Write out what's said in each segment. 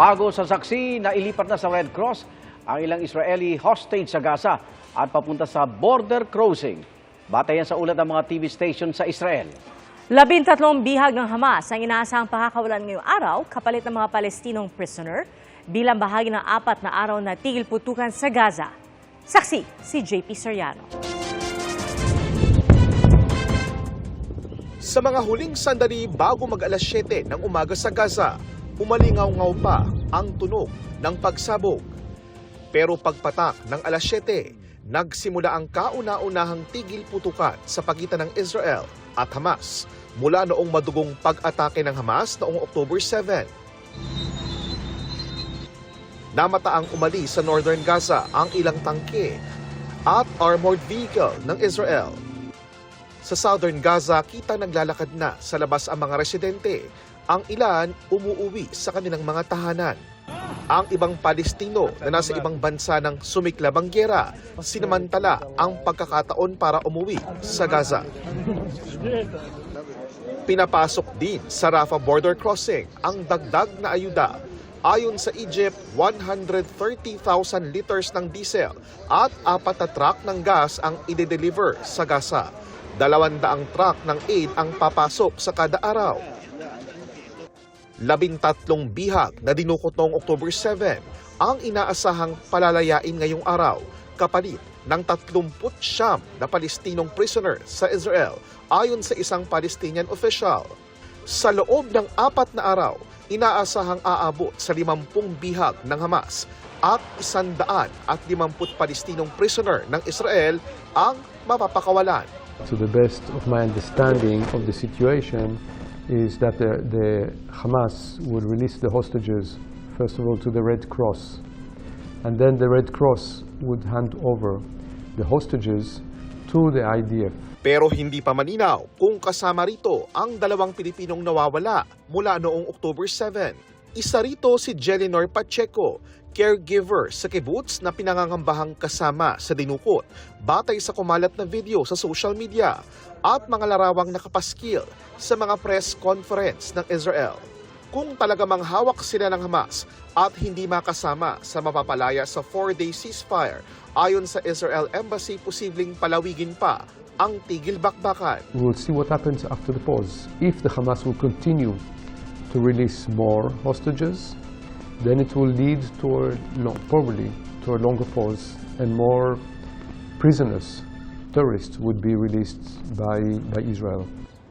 Bago sa saksi na ilipat na sa Red Cross ang ilang Israeli hostage sa Gaza at papunta sa border crossing. Batayan sa ulat ng mga TV station sa Israel. Labintatlong bihag ng Hamas ang inaasahang pakakawalan ngayong araw kapalit ng mga Palestinong prisoner bilang bahagi ng apat na araw na tigil putukan sa Gaza. Saksi si JP Soriano. Sa mga huling sandali bago mag alas 7 ng umaga sa Gaza, umalingaw-ngaw pa ang tunog ng pagsabog. Pero pagpatak ng alas 7, nagsimula ang kauna-unahang tigil putukan sa pagitan ng Israel at Hamas mula noong madugong pag-atake ng Hamas noong October 7. Namataang umali sa northern Gaza ang ilang tangke at armored vehicle ng Israel. Sa southern Gaza, kita naglalakad na sa labas ang mga residente. Ang ilan umuuwi sa kanilang mga tahanan. Ang ibang Palestino na nasa ibang bansa ng sumiklab ang gyera, sinamantala ang pagkakataon para umuwi sa Gaza. Pinapasok din sa Rafah border crossing ang dagdag na ayuda. Ayon sa Egypt, 130,000 liters ng diesel at apat na truck ng gas ang ide-deliver sa Gaza. Dalawandaang truck ng aid ang papasok sa kada araw. Labintatlong bihag na dinukot noong October 7 ang inaasahang palalayain ngayong araw kapalit ng 39 na Palestinong prisoner sa Israel ayon sa isang Palestinian official. Sa loob ng apat na araw, inaasahang aabot sa 50 bihag ng Hamas at 150 Palestinong prisoner ng Israel ang mapapakawalan. To the best of my understanding of the situation is that the, the Hamas will release the hostages, first of all, to the Red Cross. And then the Red Cross would hand over the hostages to the IDF. Pero hindi pa maninaw kung kasama rito ang dalawang Pilipinong nawawala mula noong October 7. Isa rito si Jelinor Pacheco, caregiver sa kibbutz na pinangangambahang kasama sa dinukot batay sa kumalat na video sa social media at mga larawang nakapaskil sa mga press conference ng Israel. Kung talaga mang hawak sila ng Hamas at hindi makasama sa mapapalaya sa four-day ceasefire, ayon sa Israel Embassy, posibleng palawigin pa ang tigil bakbakan. We will see what happens after the pause. If the Hamas will continue to release more hostages, then it will lead to a long, probably to a longer pause and more prisoners, terrorists, would be released by, by Israel.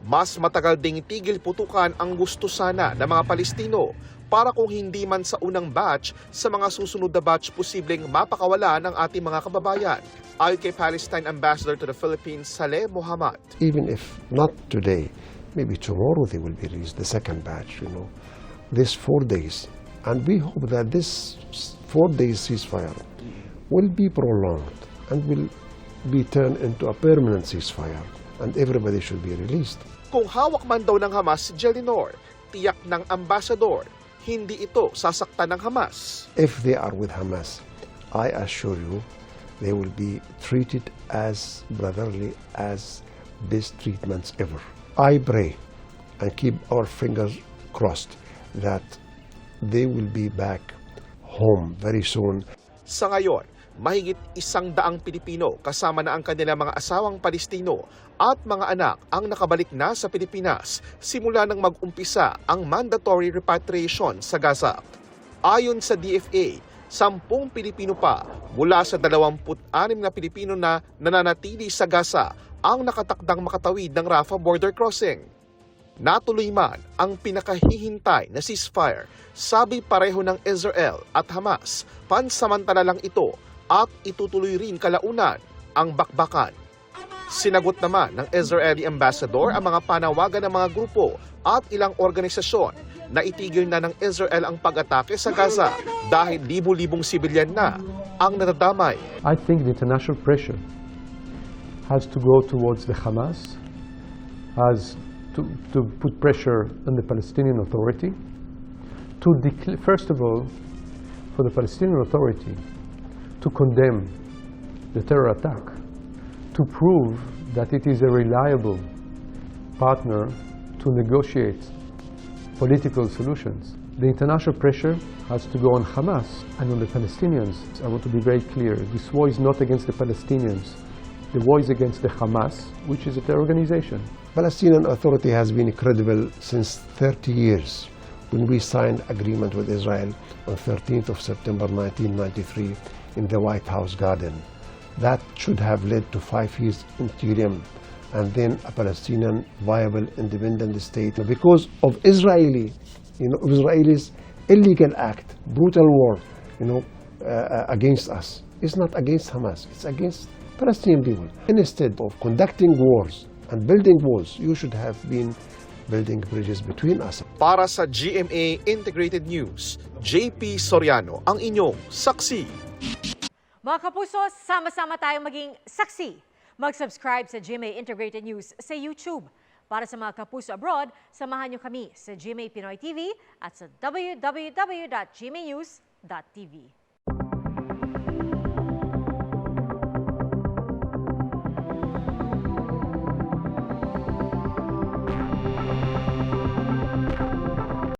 Mas matagal ding tigil putukan ang gusto sana ng mga Palestino para kung hindi man sa unang batch, sa mga susunod na batch posibleng mapakawala ng ating mga kababayan. Ayon kay Palestine Ambassador to the Philippines, Saleh Mohammad. even if not today, maybe tomorrow they will be released, the second batch, you know. This four days. And we hope that this s- four days ceasefire will be prolonged and will be turned into a permanent ceasefire. And everybody should be released. Kung hawak man daw ng Hamas si Jelinor, tiyak ng ambassador, hindi ito sasaktan ng Hamas. If they are with Hamas, I assure you, they will be treated as brotherly as best treatments ever. I pray and keep our fingers crossed that they will be back home very soon. Sa ngayon, mahigit isang daang Pilipino kasama na ang kanilang mga asawang Palestino at mga anak ang nakabalik na sa Pilipinas simula nang mag-umpisa ang mandatory repatriation sa Gaza. Ayon sa DFA, sampung Pilipino pa mula sa 26 na Pilipino na nananatili sa Gaza ang nakatakdang makatawid ng Rafah border crossing. Natuloy man ang pinakahihintay na ceasefire, sabi pareho ng Israel at Hamas, pansamantala lang ito at itutuloy rin kalaunan ang bakbakan. Sinagot naman ng Israeli ambassador ang mga panawagan ng mga grupo at ilang organisasyon na itigil na ng Israel ang pag-atake sa Gaza dahil libu-libong sibilyan na ang natadamay. I think the international pressure has to go towards the Hamas, has to, to put pressure on the Palestinian Authority, to first of all, for the Palestinian Authority to condemn the terror attack, to prove that it is a reliable partner to negotiate political solutions. The international pressure has to go on Hamas and on the Palestinians. I want to be very clear. This war is not against the Palestinians. The is against the Hamas, which is a terror organization. Palestinian Authority has been credible since 30 years. When we signed agreement with Israel on 13th of September 1993 in the White House garden, that should have led to five years interim and then a Palestinian viable independent state. Because of Israeli, you know, Israelis illegal act, brutal war, you know, uh, against us. It's not against Hamas. It's against Palestinian people. Instead of conducting wars and building walls, you should have been building bridges between us. Para sa GMA Integrated News, JP Soriano ang inyong saksi. Mga kapuso, sama-sama tayong maging saksi. Mag-subscribe sa GMA Integrated News sa YouTube. Para sa mga kapuso abroad, samahan niyo kami sa GMA Pinoy TV at sa www.gmanews.tv.